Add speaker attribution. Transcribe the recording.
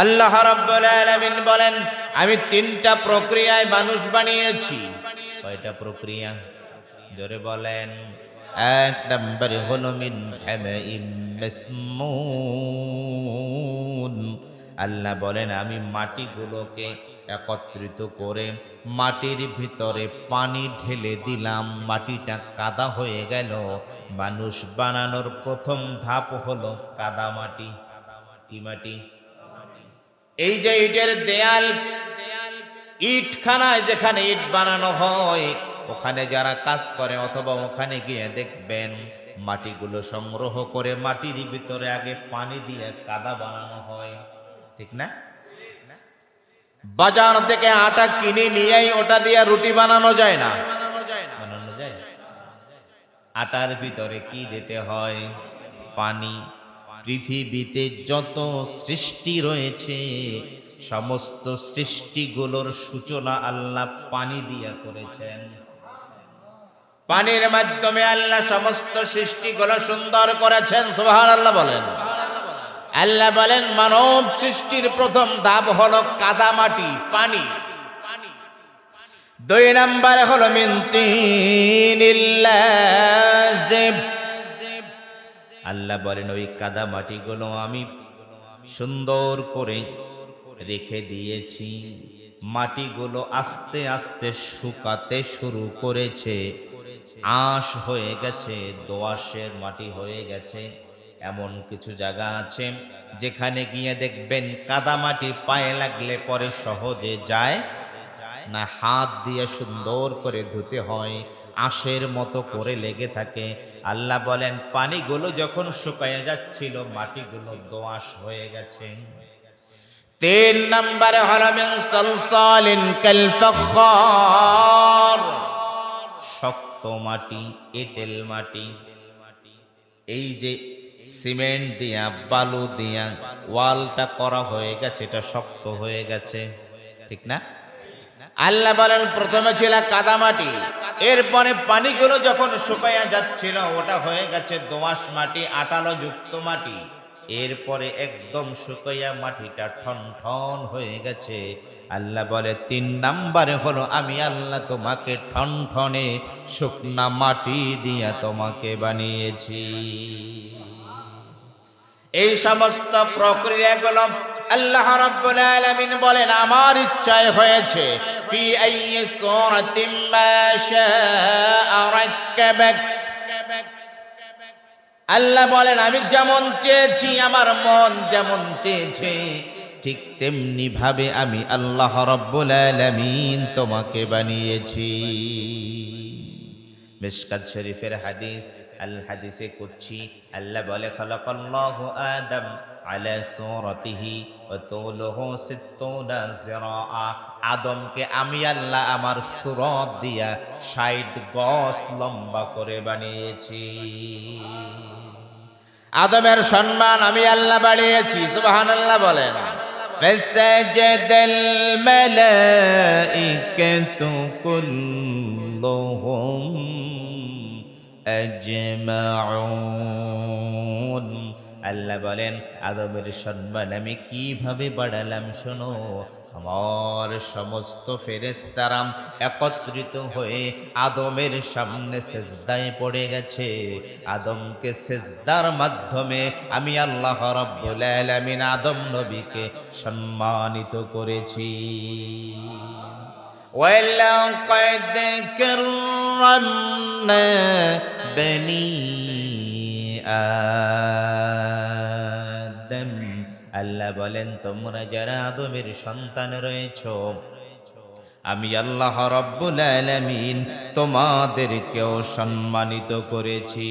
Speaker 1: আল্লাহ রাব্বুল আলামিন বলেন, আমি তিনটা প্রক্রিয়ায় মানুষ বানিয়েছি। কয়টা প্রক্রিয়া? জোরে বলেন। এক নম্বরে হলো মিন আল্লাহ বলেন, আমি মাটিগুলোকে একত্রিত করে মাটির ভিতরে পানি ঢেলে দিলাম, মাটিটা কাদা হয়ে গেল। মানুষ বানানোর প্রথম ধাপ হলো কাদা মাটি। কি মাটি? এই যে ইটের দেয়াল, ইটখানায় যেখানে ইট বানানো হয়, ওখানে যারা কাজ করে অথবা ওখানে গিয়ে দেখবেন, মাটিগুলো সংগ্রহ করে মাটির ভিতরে আগে পানি দিয়ে কাদা বানানো হয়। ঠিক না? বাজার থেকে আটা কিনে নিয়েই ওটা দিয়ে রুটি বানানো যায় না। বানানো যায় আটার ভিতরে কি দিতে হয়? পানি। পৃথিবীতে যত সৃষ্টি রয়েছে, সমস্ত সৃষ্টিগুলোর সূচনা আল্লাহ পানি দিয়া করেছেন। পানির মাধ্যমে আল্লাহ সমস্ত সৃষ্টিগুলো সুন্দর করেছেন সুবহান আল্লাহ বলেন। আল্লাহ বলেন, মানব সৃষ্টির প্রথম ধাপ হলো কাদা মাটি, পানি। দুই নম্বরে হলো মিন্তিনিল্লাজিব আল্লাহ বলেন, ওই কাদা মাটিগুলো আমি সুন্দর করে রেখে দিয়েছি। মাটিগুলো আস্তে আস্তে শুকাতে শুরু করেছে। আঁশ হয়ে গেছে দোয়াশের মাটি হয়ে গেছে। এমন কিছু জায়গা আছে যেখানে গিয়ে দেখবেন কাদা মাটি পায়ে লাগলে পরে সহজে যায় না, হাত দিয়ে সুন্দর করে ধুতে হয়, আঁশের মতো করে লেগে থাকে। আল্লাহ বলেন, পানিগুলো যখন শুকায় যাচ্ছিল, মাটিগুলো দোআঁশ হয়ে গেছে। তিন নম্বরে হলো মিন সালসালিন শক্ত মাটি, এঁটেল মাটি। এই যে সিমেন্ট দিয়া, বালু দিয়া, ওয়ালটা করা হয়ে গেছে, এটা শক্ত হয়ে গেছে। ঠিক না? আল্লাহ বলেন, প্রথমে ছিল কাদামাটি, এরপরে পানিগুলো যখন শুকাইয়া যাচ্ছিল, ওটা হয়ে গেছে দোআঁশ মাটি, আটালো যুক্ত মাটি। এরপরে একদম শুকাইয়া মাটিটা ঠন ঠন হয়ে গেছে। আল্লাহ বলে, তিন নাম্বারে হলো, আমি আল্লাহ তোমাকে ঠন ঠনে শুকনা মাটি দিয়া তোমাকে বানিয়েছি। এই সমস্ত প্রক্রিয়াগুলো আল্লাহ রাব্বুল আলামিন বলেন, আমার ইচ্ছায় হয়েছে। ফি আইয়ি সূরাতিন মা শাআ রাক্কাবাক আল্লাহ বলেন, আমি যেমন চেয়েছি, আমার মন যেমন চেয়েছে, ঠিক তেমনি ভাবে আমি আল্লাহ রব্বুল আলামিন তোমাকে বানিয়েছি। মিশকাত শরীফের হাদিস, আল হাদিসে করছি আল্লাহ বলে, খালাকাল্লাহু আদম আলা সূরাতিহি ওয়া তুলুহু সিত্তুনা জিরাআ আদমকে আমি আল্লাহ আমার সুরত দিয়া 60 গজ লম্বা করে বানিয়েছি আদমের সম্মান আমি আল্লাহ বাড়িয়েছি সুবহানাল্লাহ বলেন فسجد الملائكة كلهم أجمعون আল্লাহ বলেন আদমের সম্মান আমি কিভাবে বাড়ালাম শোনো আমার সমস্ত ফেরেস্তারাম একত্রিত হয়ে আদমের সামনে সেজদায় পড়ে গেছে আদমকে সেজদার মাধ্যমে আমি আল্লাহ রব্বুল আলামিন আদম নবীকে সম্মানিত করেছি ولقد كرمنا بني আদম আল্লাহ বলেন তোমরা যারা আদমের সন্তান রয়েছ আমি আল্লাহ রব্বুল আলামিন তোমাদেরকেও সম্মানিত করেছি।